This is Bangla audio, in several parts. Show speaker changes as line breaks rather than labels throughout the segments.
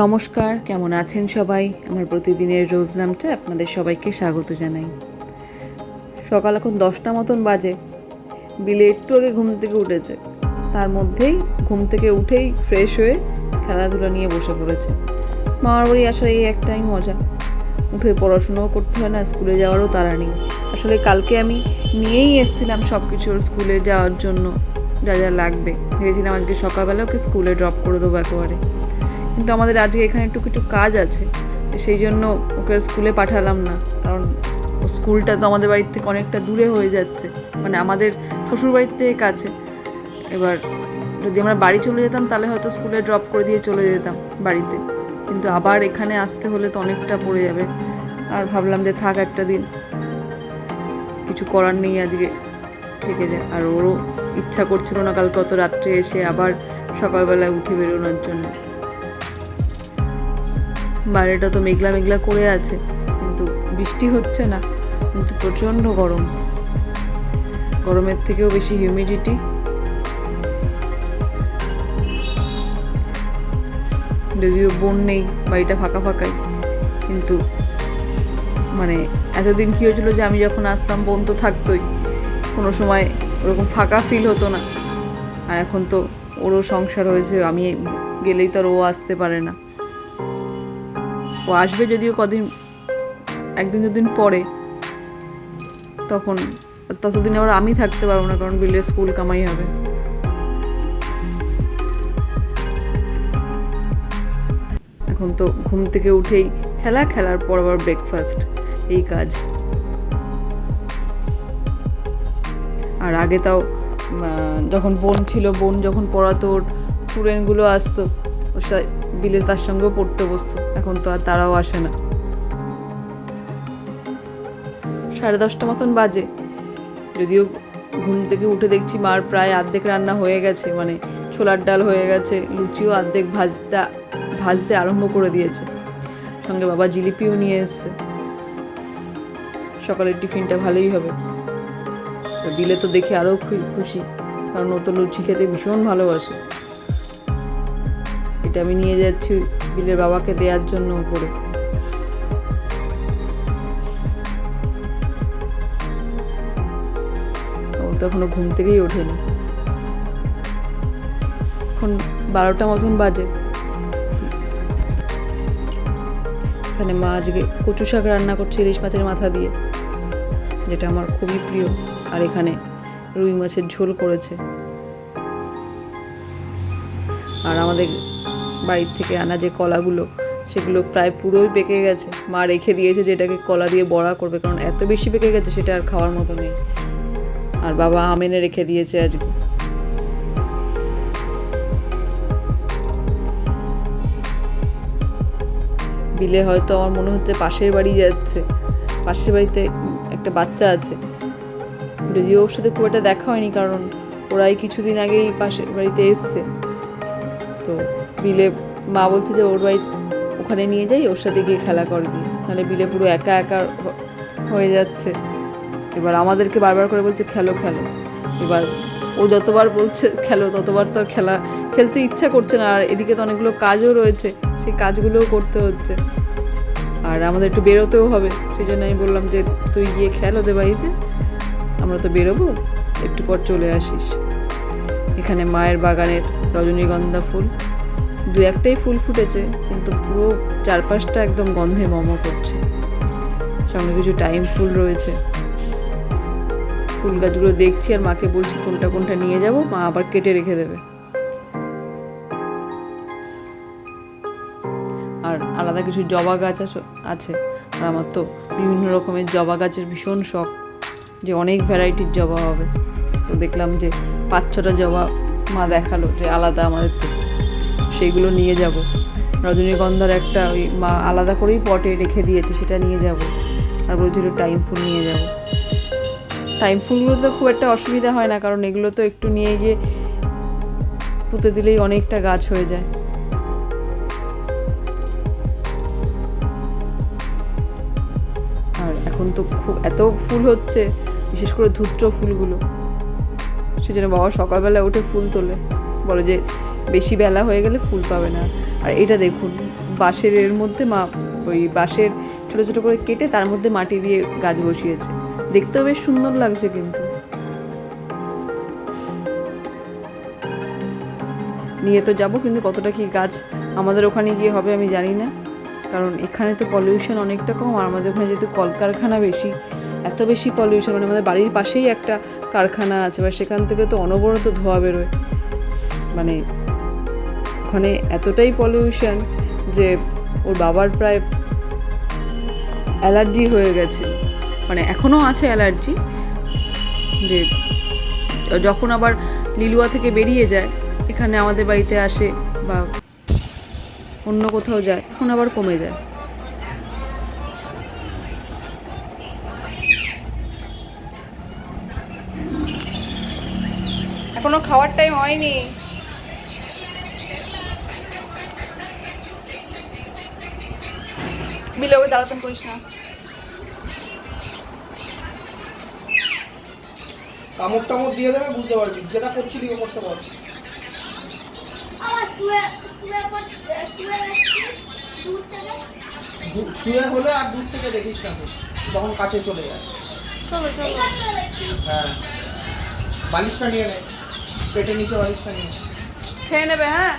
নমস্কার, কেমন আছেন সবাই? আমার প্রতিদিনের রোজ নামটা আপনাদের সবাইকে স্বাগত জানাই। সকাল এখন দশটা মতন বাজে। বিলে একটু আগে ঘুম থেকে উঠেছে। তার মধ্যেই ঘুম থেকে উঠেই ফ্রেশ হয়ে খেলাধুলা নিয়ে বসে পড়েছে। মামার বাড়ি আসার এই একটাই মজা। উঠে পড়াশুনোও করতে হয় না, স্কুলে যাওয়ারও তারা নেই। আসলে কালকে আমি নিয়েই এসেছিলাম সব কিছু স্কুলে যাওয়ার জন্য। যা যা লাগবে। ভেবেছিলাম আজকে সকালবেলা ওকে স্কুলে ড্রপ করে দেবো একেবারে। কিন্তু আমাদের আজকে এখানে একটু কিছু কাজ আছে সেই জন্য ওকে স্কুলে পাঠালাম না। কারণ স্কুলটা তো আমাদের বাড়ির থেকে অনেকটা দূরে হয়ে যাচ্ছে মানে আমাদের শ্বশুর বাড়ির থেকে কাছে। এবার যদি আমরা বাড়ি চলে যেতাম, তাহলে হয়তো স্কুলে ড্রপ করে দিয়ে চলে যেতাম বাড়িতে। কিন্তু আবার এখানে আসতে হলে তো অনেকটা পড়ে যাবে। আর ভাবলাম যে থাক একটা দিন। কিছু করার নেই আজকে থেকে যায়। আর ওরও ইচ্ছা করছিল না কালকে অত রাত্রে এসে আবার সকালবেলায় উঠে বেরোনোর জন্য। বাইরেটা তো মেঘলা মেঘলা করে আছে, কিন্তু বৃষ্টি হচ্ছে না, কিন্তু প্রচণ্ড গরম। গরমের থেকেও বেশি হিউমিডিটি যদিও বোন নেই, বাড়িটা ফাঁকা ফাঁকাই, কিন্তু মানে এতদিন কী হয়েছিল যে আমি যখন আসতাম, বোন তো থাকতোই। কোনো সময় ওরকম ফাঁকা ফিল হতো না। আর এখন তো ওরও সংসার হয়েছে, আমি গেলেই তো আর ও আসতে পারে না। ও আসবে যদিও কদিন, একদিন দুদিন পরে, তখন ততদিন আবার আমি থাকতে পারব না, কারণ বিলের স্কুল কামাই হবে। এখন তো ঘুম থেকে উঠেই খেলা খেলার পর আবার ব্রেকফাস্ট এই কাজ। আর আগে তাও যখন বোন ছিল, বোন যখন পড়াতো, ওর স্টুডেন্টগুলো আসতো, ওর সাথে বিলে তার সঙ্গেও পড়তে বসতো। এখন তো আর তারাও আসে না। সাড়ে দশটা মতন বাজে। যদিও ঘুম থেকে উঠে দেখছি মার প্রায় অর্ধেক রান্না হয়ে গেছে মানে ছোলার ডাল হয়ে গেছে, লুচিও অর্ধেক ভাজতে ভাজতে আরম্ভ করে দিয়েছে। সঙ্গে বাবা জিলিপিও নিয়ে এসছে। সকালের টিফিনটা ভালোই হবে। বিলে তো দেখে আরও খুশি, কারণ ও তো লুচি খেতে ভীষণ ভালোবাসে। এটা আমি নিয়ে যাচ্ছি বিলের বাবাকে দেওয়ার জন্য উপরে। ও তো এখনও ঘুম থেকেই ওঠেনি। এখন বারোটা মতন বাজে। এখানে মা আজকে কচু শাক রান্না করছে ইলিশ মাছের মাথা দিয়ে, যেটা আমার খুবই প্রিয়। আর এখানে রুই মাছের ঝোল করেছে। আর আমাদের বাড়ির থেকে আনা যে কলাগুলো, সেগুলো প্রায় পুরোই পেকে গেছে। মা রেখে দিয়েছে যেটাকে কলা দিয়ে বড়া করবে, কারণ এত বেশি পেকে গেছে সেটা আর খাওয়ার মতো নেই। আর বাবা আমেনে রেখে দিয়েছে আজকে বিলে হয়তো আমার মনে হচ্ছে পাশের বাড়ি যাচ্ছে। পাশের বাড়িতে একটা বাচ্চা আছে। যদিও ওর সাথে খুব একটা দেখা হয়নি, কারণ ওরাই কিছুদিন আগেই পাশের বাড়িতে এসছে। তো বিলে মা বলছে যে ওর বাড়ি ওখানে নিয়ে যাই, ওর সাথে গিয়ে খেলা করবি নাহলে বিলে পুরো একা একা হয়ে যাচ্ছে। এবার আমাদেরকে বারবার করে বলছে, খেলো খেলো। এবার ও যতবার বলছে, খেলো, ততবার তো আর খেলা, খেলতে ইচ্ছা করছে না। আর এদিকে তো অনেকগুলো কাজও রয়েছে, সেই কাজগুলোও করতে হচ্ছে। আর আমাদের একটু বেরোতেও হবে। সেই জন্য আমি বললাম যে, তুই গিয়ে খেল ওদের বাড়িতে, আমরা তো বেরোবো। একটু পর চলে আসিস। এখানে মায়ের বাগানের রজনীগন্ধা ফুল। দু একটাই ফুল ফুটেছে, কিন্তু পুরো চারপাশটা একদম গন্ধে মম করছে। সঙ্গে কিছু টাইম ফুল রয়েছে। ফুল গাছগুলো দেখছি আর মাকে বলছি, কোনটা কোনটা নিয়ে যাব? মা আবার কেটে রেখে দেবে। আর আলাদা কিছু জবা গাছ আছে। আর আমার তো বিভিন্ন রকমের জবা গাছের ভীষণ শখ, যে অনেক ভ্যারাইটির জবা হবে। তো দেখলাম যে পাঁচ ছটা জবা মা দেখাল যে আলাদা আমাদের থেকে। সেইগুলো নিয়ে যাব। রজনীগন্ধার একটা ওই মা আলাদা করেই পটে রেখে দিয়েছে, সেটা নিয়ে যাব। আর বলছিল টাইম ফুল নিয়ে যাব। টাইম ফুলগুলো তো খুব একটা অসুবিধা হয় না, কারণ এগুলো তো একটু নিয়ে গিয়ে পুঁতে দিলেই অনেকটা গাছ হয়ে যায়। আর এখন তো খুব এত ফুল হচ্ছে, বিশেষ করে ধূত্র ফুলগুলো। সেজন্য বাবা সকালবেলা উঠে ফুল তোলে। বলে যে বেশি বেলা হয়ে গেলে ফুল পাবে না। আর এটা দেখুন, বাঁশের এর মধ্যে মা, ওই বাঁশের ছোটো ছোটো করে কেটে তার মধ্যে মাটি দিয়ে গাছ বসিয়েছে। দেখতেও বেশ সুন্দর লাগছে কিন্তু। নিয়ে তো যাব, কিন্তু কতটা কি গাছ আমাদের ওখানে গিয়ে হবে আমি জানি না। কারণ এখানে তো পলিউশন অনেকটা কম, আর আমাদের ওখানে যেহেতু কলকারখানা বেশি, এত বেশি পলিউশন মানে আমাদের বাড়ির পাশেই একটা কারখানা আছে, বা সেখান থেকে তো অনবরত ধোয়া বেরোয়। মানে ওখানে এতটাই পলিউশন যে ওর বাবার প্রায় অ্যালার্জি হয়ে গেছে। মানে এখনও আছে অ্যালার্জি যে যখন আবার লিলুয়া থেকে বেরিয়ে যায়, এখানে আমাদের বাড়িতে আসে বা অন্য কোথাও যায় এখন আবার কমে যায়। এখনও খাওয়ার টাইম হয়নি। বিলে ওই দাঁড়াতাম করিস না।
কামড় টামড় দিয়ে দেবে বুঝতে পারবি। যেটা করছিলি ও করতে
আমার শুয়ে
হলে আর দূর থেকে দেখিস না তুই। তখন কাছে চলে যাস।
চলো চলো।
হ্যাঁ। বালিশটা নিয়ে নে। পেটের নিচে বালিশটা নিয়ে নে।
খেয়ে নেবে হ্যাঁ?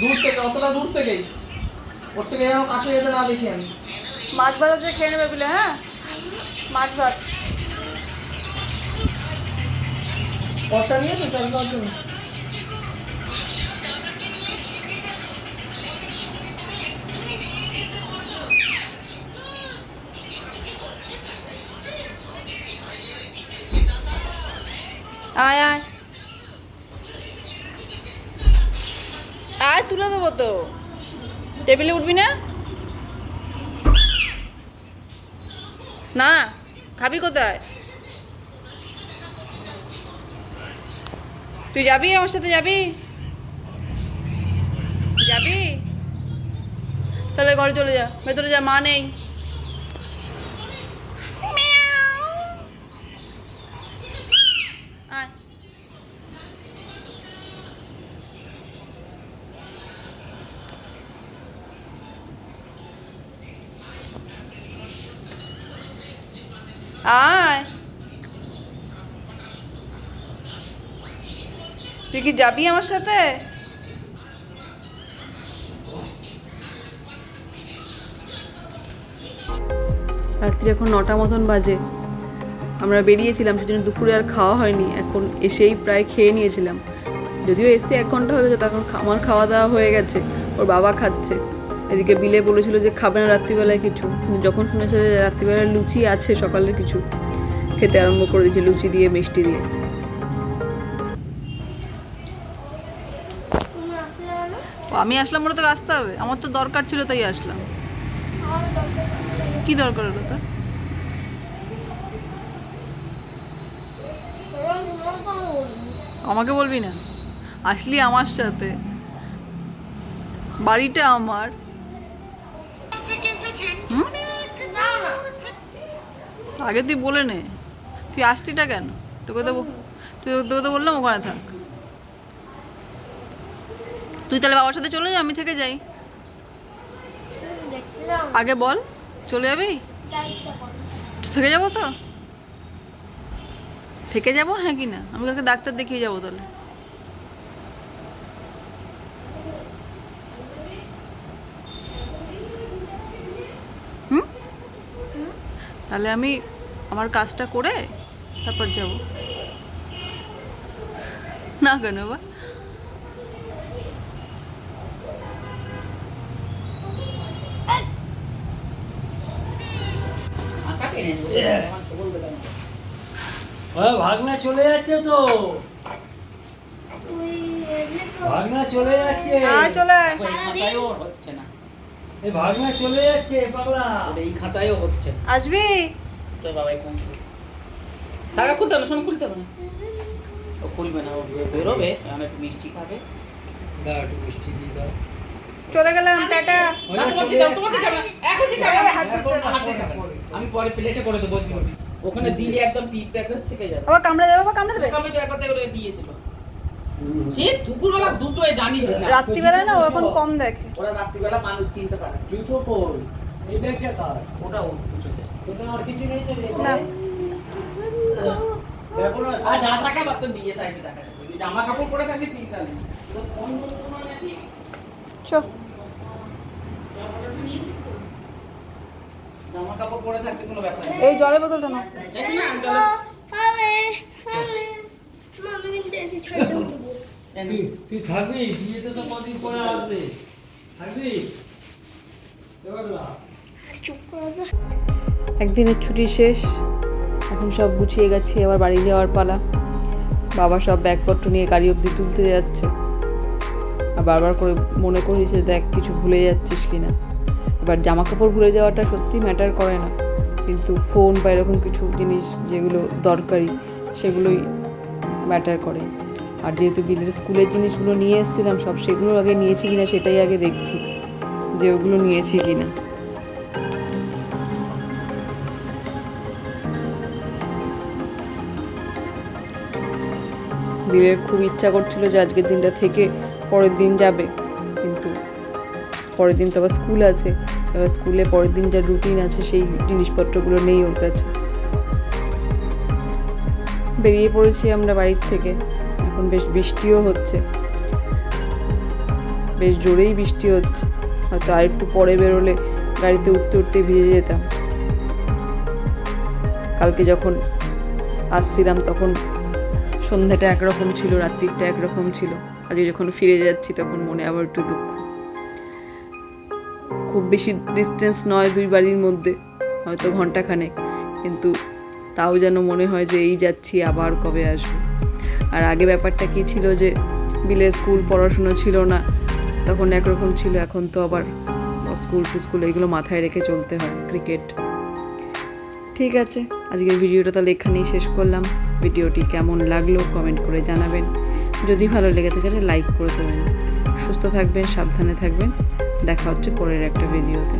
দূর থেকে অতটা দূর থেকেই। ওর থেকে যেন কাছে যেতে না দেখি আমি।
মাছ ভাত আছে খেয়ে নেবে বিলে হ্যাঁ? মাছ ভাত।
কটা নিয়েছো? চাল জন্য?
আয় আয়। আয় তুলে দেবো তো। টেবিলে উঠবি না? না, খাবি কোথায়? তুই যাবি আমার সাথে, যাবি? যাবি? তাহলে ঘরে চলে যা, ভেতরে যা, মা নেই আয় আয়। তুই কি যাবি আমার সাথে? রাত্রি এখন নটা মতন বাজে। আমরা বেরিয়েছিলাম, সেজন্য দুপুরে আর খাওয়া হয়নি। এখন এসেই প্রায় খেয়ে নিয়েছিলাম। যদিও এসে এক ঘণ্টা হয়ে গেছে তখন আমার খাওয়া দাওয়া হয়ে গেছে। ওর বাবা খাচ্ছে। এদিকে বিলে বলেছিল যে খাবে না রাত্রিবেলায় কিছু। কিন্তু যখন শুনেছে রাত্রিবেলায় লুচি আছে, সকালের কিছু, খেতে আরম্ভ করে দিয়েছে লুচি দিয়ে, মিষ্টি দিয়ে। আমি আসলাম বলে তো আসতে হবে? আমার তো দরকার ছিল, তাই আসলাম।
দরকার
কি
তোমার কথা বলবি
আমাকে বলবি না? আসলি আমার সাথে। বাড়িটা আমার। আগে তুই বলে নে। তুই আসলিটা কেন? তোকে তো তুই তোকে তো বললাম ওখানে থাক। তুই তাহলে বাবার সাথে চলে যা, আমি থেকে যাই। আগে বল, চলে যাবি? থেকে যাব তো? থেকে যাব? হ্যাঁ কি না? আমি কালকে ডাক্তার দেখিয়ে যাব তাহলে। তাহলে আমি আমার কাজটা করে তারপর যাব। না কেন বা
হ্যাঁ ভাগনা চলে যাচ্ছে তো। ভাগনা চলে যাচ্ছে।
চলে।
এই খাঁচায়ও হচ্ছে না।
এই ভাগনা চলে যাচ্ছে পাগলা।
এই খাঁচায়ও হচ্ছে। না
আসবি?
তোর বাবাই কোন টাকা খুলতে হবে শোন খুলতে হবে না। ও খুলবে না ও বেরোবে সেখানে একটু মিষ্টি খাবে।
দাও একটু মিষ্টি দিয়ে দাও।
চলে গেলাম টাটা।
এখন। আমি পরে প্লেটে করে দেবো। ওখানে দিলে একদম পিপ একদম ছেকে যাবে।
আবার কামড়ে দেবে কামড়ে দেবে?
একবার করে দিয়েছিল সে দুপুরবেলা দুটোয় জানিস না
রাত্রিবেলায় না ও এখন কম দেখে
ওরা রাত্রিবেলা মানুষ চিনতে পারে
জুতো পর এই ব্যাগটা
ওটা
আর কিছু নেই তো
না
ব্যাপার আছে?
আর যা টাকা বাদ তো বিয়ে থাকবে জামা কাপড় পরে ফোন মানে
চ
জামা কাপড় পরে কোনো ব্যাপার নেই
এই জলের বোতলটা না
দেখি আমি
কিন্তু এসে।
তুই থাকবি? বিয়েতে তো কদিন পরে আসবে। থাকবি।
একদিনের ছুটি শেষ এখন সব গুছিয়ে গেছি আবার বাড়ি যাওয়ার পালা। বাবা সব ব্যাগপত্র নিয়ে গাড়ি অবধি তুলতে যাচ্ছে। আর বারবার করে মনে করি যে দেখ কিছু ভুলে যাচ্ছিস কি না এবার জামা কাপড় ভুলে যাওয়াটা সত্যি ম্যাটার করে না। কিন্তু ফোন বা এরকম কিছু জিনিস যেগুলো দরকারি সেগুলোই ম্যাটার করে। আর যেহেতু বিলের স্কুলের জিনিসগুলো নিয়ে এসেছিলাম, সব সেগুলো আগে নিয়েছি কিনা সেটাই আগে দেখছি যে ওগুলো নিয়েছি কিনা। বিলের খুব ইচ্ছা করছিল যে আজকের দিনটা থেকে পরের দিন যাবে, কিন্তু পরের দিন তো আবার স্কুল আছে, এবার স্কুলে পরের দিন যা রুটিন আছে সেই জিনিসপত্রগুলো নেই ওর কাছে। বেরিয়ে পড়েছি আমরা বাড়ির থেকে। এখন বেশ বৃষ্টিও হচ্ছে। বেশ জোরেই বৃষ্টি হচ্ছে। হয়তো আর একটু পরে বেরোলে গাড়িতে উঠতে উঠতে ভিজে যেতাম। কালকে যখন আসছিলাম তখন সন্ধ্যাটা একরকম ছিল, রাত্রিটা একরকম ছিল। আজকে যখন ফিরে যাচ্ছি তখন মনে আবার একটু দুঃখ। খুব বেশি ডিস্টেন্স নয় দুই বাড়ির মধ্যে, হয়তো ঘন্টাখানেক। কিন্তু তাও যেন মনে হয় যে এই যাচ্ছি, আবার কবে আসব। আর আগে ব্যাপারটা কি ছিল যে বিলে স্কুল পড়াশুনো ছিল না, তখন একরকম ছিল, এখন তো আবার স্কুল স্কুল এগুলো মাথায় রেখে চলতে হয় ক্রিকেট। ঠিক আছে, আজকের ভিডিওটা তাহলে এখানেই শেষ করলাম। ভিডিওটি কেমন লাগল কমেন্ট করে জানাবেন। যদি ভালো লেগে থাকে লাইক করে দেবেন। সুস্থ থাকবেন, সাবধানে থাকবেন। দেখা হচ্ছে পরের একটা ভিডিওতে।